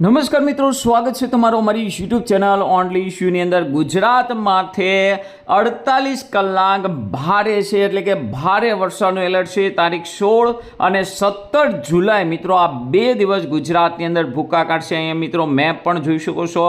નમસ્કાર મિત્રો, સ્વાગત છે તમારો અમારી યુટ્યુબ ચેનલ ઓનલી ઇશ્યુની અંદર. ગુજરાત માથે અડતાલીસ કલાક ભારે છે, એટલે કે ભારે વરસાદનું એલર્ટ છે. તારીખ સોળ અને સત્તર જુલાઈ. મિત્રો, આ બે દિવસ ગુજરાતની અંદર ભૂકા કાઢશે. અહીંયા મિત્રો, મેપ પણ જોઈ શકો છો.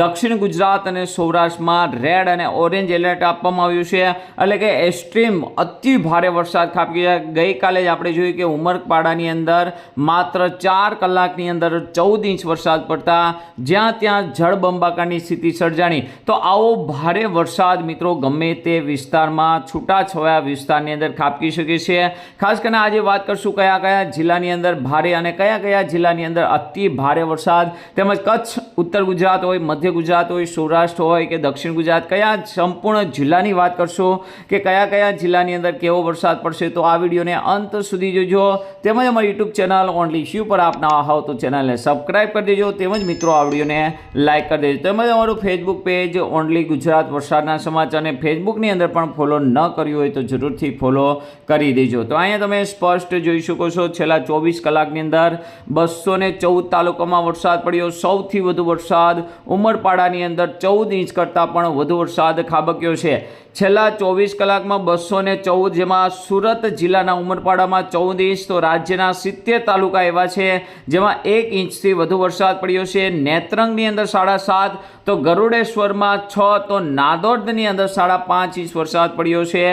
દક્ષિણ ગુજરાત અને સૌરાષ્ટ્રમાં રેડ અને ઓરેન્જ એલર્ટ આપવામાં આવ્યું છે. એટલે કે એક્સ્ટ્રીમ અતિ ભારે વરસાદ ખાબકી છે. ગઈકાલે જ આપણે જોયું કે ઉમરપાડાની અંદર માત્ર ચાર કલાકની અંદર ચૌદ ઇંચ વરસાદ પડતા જ્યાં ત્યાં જળબંબાકારની સ્થિતિ સર્જાણી, તો આવો ભારે વરસાદ મિત્રો ગમે તે વિસ્તારમાં છૂટાછવાયા વિસ્તારની અંદર ખાબકી શકે છે. ખાસ કરીને આજે વાત કરશું કયા કયા જિલ્લાની અંદર ભારે અને કયા કયા જિલ્લાની અંદર અતિ ભારે વરસાદ. તેમજ કચ્છ, ઉત્તર ગુજરાત હોય, મધ્ય ગુજરાત હોય, સૌરાષ્ટ્ર હોય કે દક્ષિણ ગુજરાત, કયા સંપૂર્ણ જિલ્લાની વાત કરશો કે કયા કયા જિલ્લાની અંદર કેવો વરસાદ પડશે, તો આ વિડીયોને અંત સુધી જોજો. તેમજ અમારી યુટ્યુબ ચેનલ ઓનલી શ્યુ પર આપના હોવ તો ચેનલને સબસ્ક્રાઇબ કરી દેજો તેમજ મિત્રો આ વિડીયોને લાઇક કરી દેજો. તેમજ અમારું ફેસબુક પેજ ઓનલી ગુજરાત વરસાદના સમાચારને ફેસબુકની અંદર પણ ફોલો ન કર્યું હોય તો જરૂરથી ફોલો કરી દેજો. તો અહીંયા તમે સ્પષ્ટ જોઈ શકો છો, છેલ્લા ચોવીસ કલાકની અંદર બસો ને ચૌદ તાલુકામાં વરસાદ પડ્યો. સૌથી વધુ વરસાદ ઉમરપાડાની અંદર ચૌદ ઇંચ કરતાં પણ વધુ વરસાદ ખાબક્યો છે. છેલ્લા ચોવીસ કલાકમાં બસો ને ચૌદ જેમાં સુરત જિલ્લાના ઉમરપાડામાં ચૌદ ઇંચ, તો રાજ્યના સિત્તેર તાલુકા એવા છે જેમાં એક ઇંચથી વધુ વરસાદ પડ્યો છે. નેત્રંગની અંદર સાડા સાત, તો ગરુડેશ્વરમાં છ, તો નાદોદની અંદર સાડા પાંચ ઇંચ વરસાદ પડ્યો છે.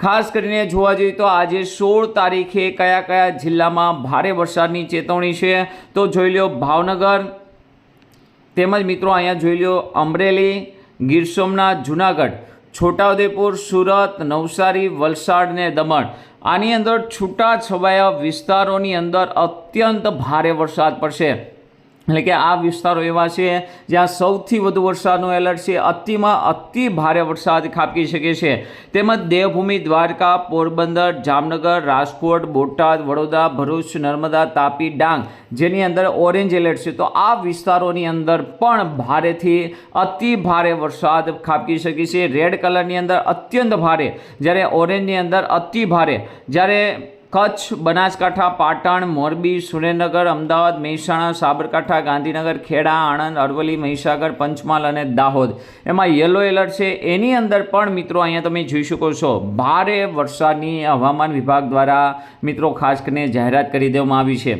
ખાસ કરીને જોવા જઈએ તો આજે સોળ તારીખે કયા કયા જિલ્લામાં ભારે વરસાદની ચેતવણી છે, તો જોઈ લો ભાવનગર, તેમજ મિત્રો અહીંયા જોઈ લો અમરેલી, ગીર સોમનાથ, જુનાગઢ. છોટાઉદેપુર, સુરત, નવસારી વલસાડ ને દમણ. આની અંદર છૂટા છવાયા વિસ્તારોની અંદર અત્યંત ભારે વરસાદ પડશે. એટલે કે આ વિસ્તારો એવા છે જ્યાં સૌથી વધુ વરસાદનું એલર્ટ છે. અતિમાં અતિ ભારે વરસાદ ખાબકી શકે છે. તેમજ દેવભૂમિ, દ્વારકા, પોરબંદર, જામનગર, રાજકોટ, બોટાદ, વડોદરા, ભરૂચ, નર્મદા, તાપી, ડાંગ જેની અંદર ઓરેન્જ એલર્ટ છે. તો આ વિસ્તારોની અંદર પણ ભારેથી અતિ ભારે વરસાદ ખાબકી શકે છે. રેડ કલરની અંદર અત્યંત ભારે. જ્યારે ઓરેન્જની અંદર અતિ ભારે. જ્યારે કચ્છ, બનાસકાંઠા, પાટણ, મોરબી, સુરેન્દ્રનગર, અમદાવાદ, મહેસાણા, સાબરકાંઠા, ગાંધીનગર, ખેડા, આણંદ, અરવલ્લી, મહીસાગર, પંચમહાલ અને દાહોદ. એમાં યલો એલર્ટ છે. એની અંદર પણ મિત્રો અહીંયા તમે જોઈ શકો છો, ભારે વરસાદની હવામાન વિભાગ દ્વારા મિત્રો ખાસ કરીને જાહેરાત કરી દેવામાં આવી છે.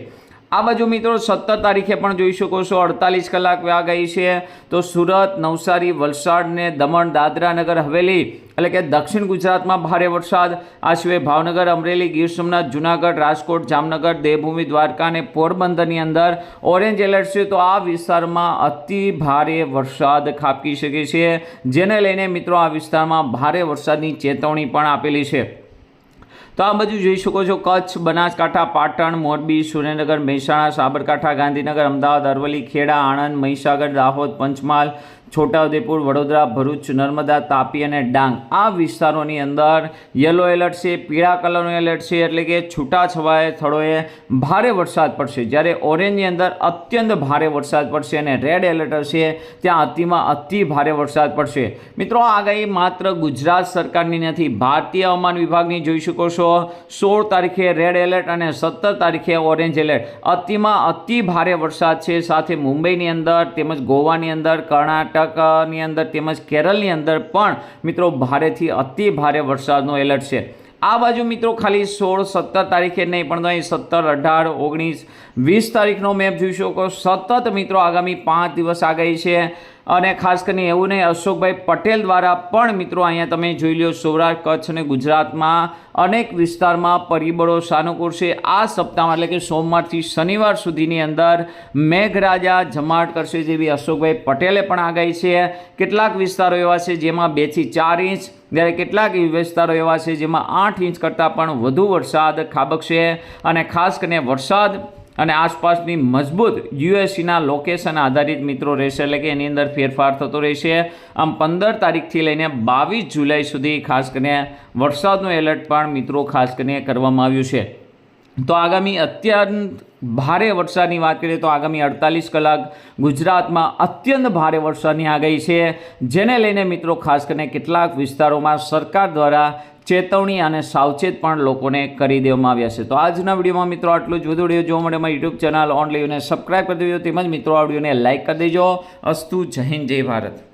આ બાજુ મિત્રો સત્તર તારીખે પણ જોઈ શકો છો, અડતાલીસ કલાક વ્યા ગઈ છે. તો સુરત, નવસારી વલસાડ ને દમણ, દાદરા નગર, હવેલી એટલે કે દક્ષિણ ગુજરાતમાં ભારે વરસાદ. આ સિવાય ભાવનગર, અમરેલી, ગીર સોમનાથ, જુનાગઢ, રાજકોટ, જામનગર, દેવભૂમિ, દ્વારકા અને પોરબંદરની અંદર ઓરેન્જ એલર્ટ છે. તો આ વિસ્તારમાં અતિ ભારે વરસાદ ખાબકી શકે છે. જેને લઈને મિત્રો આ વિસ્તારમાં ભારે વરસાદની ચેતવણી પણ આપેલી છે. તો આ બાજુ જોઈ શકો છો. કચ્છ, બનાસકાંઠા, પાટણ, મોરબી, સુરેન્દ્રનગર, મહેસાણા, સાબરકાંઠા, ગાંધીનગર, અમદાવાદ, અરવલ્લી, ખેડા, આણંદ, મહીસાગર, દાહોદ, પંચમહાલ છોટાઉદેપુર, વડોદરા, ભરૂચ, નર્મદા, તાપી અને ડાંગ. આ વિસ્તારોની અંદર યલો એલર્ટ છે, પીળા કલરનો એલર્ટ છે, એટલે કે છૂટાછવાયા સ્થળોએ ભારે વરસાદ પડશે. જ્યારે ઓરેન્જની અંદર અત્યંત ભારે વરસાદ પડશે અને રેડ એલર્ટ હશે, ત્યાં અતિમાં અતિ ભારે વરસાદ પડશે. મિત્રો આગાહી માત્ર ગુજરાત સરકારની નથી, ભારતીય હવામાન વિભાગની જોઈ શકો છો. સોળ તારીખે રેડ એલર્ટ અને સત્તર તારીખે ઓરેન્જ એલર્ટ. અતિમાં અતિ ભારે વરસાદ છે. સાથે મુંબઈની અંદર તેમજ ગોવાની અંદર કર્ણાટકની અંદર તેમજ કેરળની અંદર પણ મિત્રો ભારેથી અતિ ભારે વરસાદનો એલર્ટ છે. આ બાજુ મિત્રો ખાલી સોળ, સત્તર તારીખે નહીં, પણ અહીં સત્તર, અઢાર, ઓગણીસ, વીસ તારીખનો મેપ જોઈ શકો. સતત મિત્રો આગામી પાંચ દિવસ આગાહી છે. અને ખાસ કરીને એવું નહીં, અશોકભાઈ પટેલ દ્વારા પણ મિત્રો અહીંયા તમે જોઈ લો સૌરાષ્ટ્ર, કચ્છ અને ગુજરાતમાં અનેક વિસ્તારમાં પરિબળો સાનુકૂળ છે. આ સપ્તાહમાં, એટલે કે સોમવારથી શનિવાર સુધીની અંદર મેઘરાજા જમાટ કરશે જેવી અશોકભાઈ પટેલે પણ આગાહી છે. કેટલાક વિસ્તારો એવા છે જેમાં બેથી ચાર ઇંચ, જ્યારે કેટલાક વિસ્તારો એવા છે જેમાં આઠ ઇંચ કરતાં પણ વધુ વરસાદ ખાબકશે. અને ખાસ કરીને વરસાદ અને આસપાસની મજબૂત યુએસસીના લોકેશન આધારિત મિત્રો રહેશે એટલે કે એની અંદર ફેરફાર થતો રહેશે. આમ પંદર તારીખથી લઈને બાવીસ જુલાઈ સુધી ખાસ કરીને વરસાદનું એલર્ટ પણ મિત્રો ખાસ કરીને કરવામાં આવ્યું છે. તો આગામી અત્યંત ભારે વરસાદની વાત કરીએ તો આગામી અડતાલીસ કલાક ગુજરાતમાં અત્યંત ભારે વરસાદની આગાહી છે. જેને લઈને મિત્રો ખાસ કરીને કેટલાક વિસ્તારોમાં સરકાર દ્વારા ચેતવણી અને સાવચેત પણ લોકોને કરી દેવામાં આવ્યા છે. તો આજના વિડીયોમાં મિત્રો આટલું જ. વધુ વીડિયો જોવા માટે અમારી યુટ્યુબ ચેનલ ઓનલી અને સબસ્ક્રાઈબ કરી દેજો. તેમજ મિત્રો, આ વિડીયોને લાઇક કરી દેજો. અસ્તુ જય હિન્દ, જય ભારત.